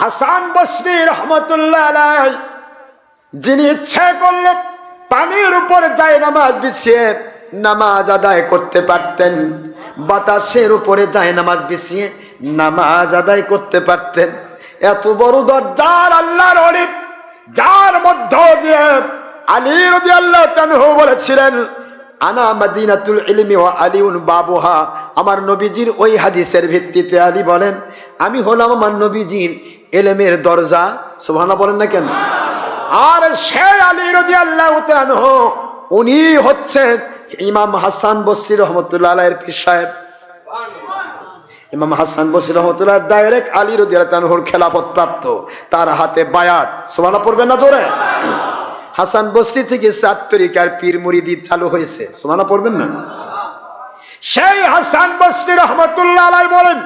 হাসান বসরি রহমতুল্লাহ যিনি ইচ্ছে করলে পানির উপরে যায় নামাজ বিছিয়ে নামাজ আদায় করতে পারতেন, বাতাসের উপরে যায় নামাজ বিছিয়ে নামাজ আদায় করতে পারতেন। এত বড় দরজার আল্লাহর অলিপ যার মধ্য দিয়ে আলী রদি আল্লাহ তানহু বলেছিলেন, আনা মাদিনাতুল ইলমি ওয়া আলিউন বাবুহা। আমার নবীজির ওই হাদিসের ভিত্তিতে আলী বলেন আমি হলাম আমার নবীজির এলেমের দরজা, সুবহানাল্লাহ বলেন না কেন? আর সে আলী রদি আল্লাহ উনি হচ্ছেন ইমাম হাসান বসরি রহমতুল্লাহ পীর সাহেব। ইমাম হাসান বসরি রহমতুল্লাহ ডাইরেক্ট আলী খেলাফত প্রাপ্ত, তার হাতে বায়াত। সোমানা পড়বেন না তোরে হাসান বসরি থেকে তরিকার পীর চালু হয়েছে। সোমানা পড়বেন না? সেই হাসান বসরি রহমতুল্লাহ বলেন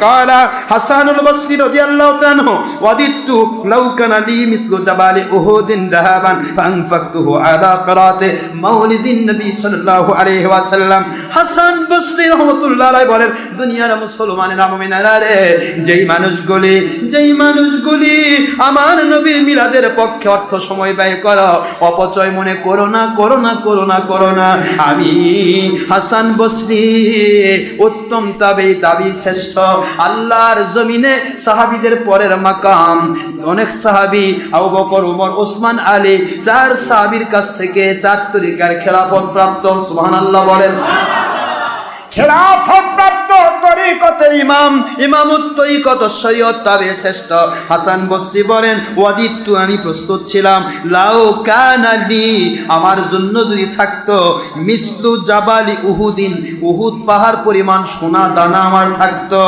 قال حسان البصري رضي الله عنه وددت لو كان لي مثل جبال أهود ذهبا فأنفقته على قراءة مولد النبي صلى الله عليه وسلم হাসান বসরি রহমতুল্লাহ আলাই বলেন দুনিয়ার মুসলমানের মুমিনারা রে যেই মানুষগুলি যেই মানুষগুলি আমার নবীর মিলাদের পক্ষে অর্থ সময় ব্যয় করো, অপচয় মনে করো না করো না করো না করো না। আমি হাসান বসরি, উত্তম তাবি তাবি শ্রেষ্ঠ। আল্লাহর জমিনে সাহাবিদের পরের মাকাম। অনেক সাহাবি, আবু বকর, উমর ওসমান আলী চার সাহাবির কাছ থেকে চার তরিকার খেলাফত প্রাপ্ত। সুবহানাল্লাহ বলেন। খেলাফত প্রাপ্ত তরিকতের ইমাম, ইমামুত তরিকত তাবে শ্রেষ্ঠ। হাসান বসরি বলেন ওয়াদিত্তু আমি প্রস্তুত ছিলাম। লাউ কানালি আমার জন্য যদি থাকতো, মিসলু জাবালি উহুদিন, উহুদ পাহাড় পরিমাণ সোনা দানা আমার থাকতো।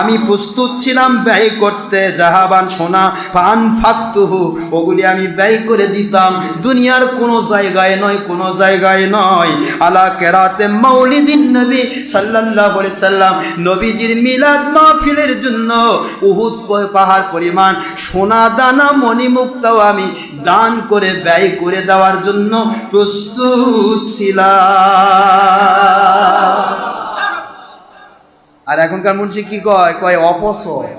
আমি প্রস্তুত ছিলাম ব্যয় করতে, জাহাবান সোনা, ফান ফাকতুহু, ওগুলি আমি ব্যয় করে দিতাম। দুনিয়ার কোনো জায়গায় নয়, কোনো জায়গায় নয়। আলা কেরাতে মাউলিদিন নবী সাল্লাল্লাহু আলাইহি সাল্লাম নবীজির মিলাদ মাহফিলের জন্য উহুদ পাহাড় পরিমাণ সোনা দানা মণিমুক্তাও আমি দান করে ব্যয় করে দেওয়ার জন্য প্রস্তুত ছিলাম। আর এখনকার মুন্সি কি কয়? কয় অপচয়।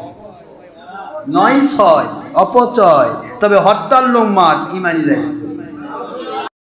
নয় ছয়, অপচয়। তবে হরতাল লোক মার্চ, ইমানি দেয়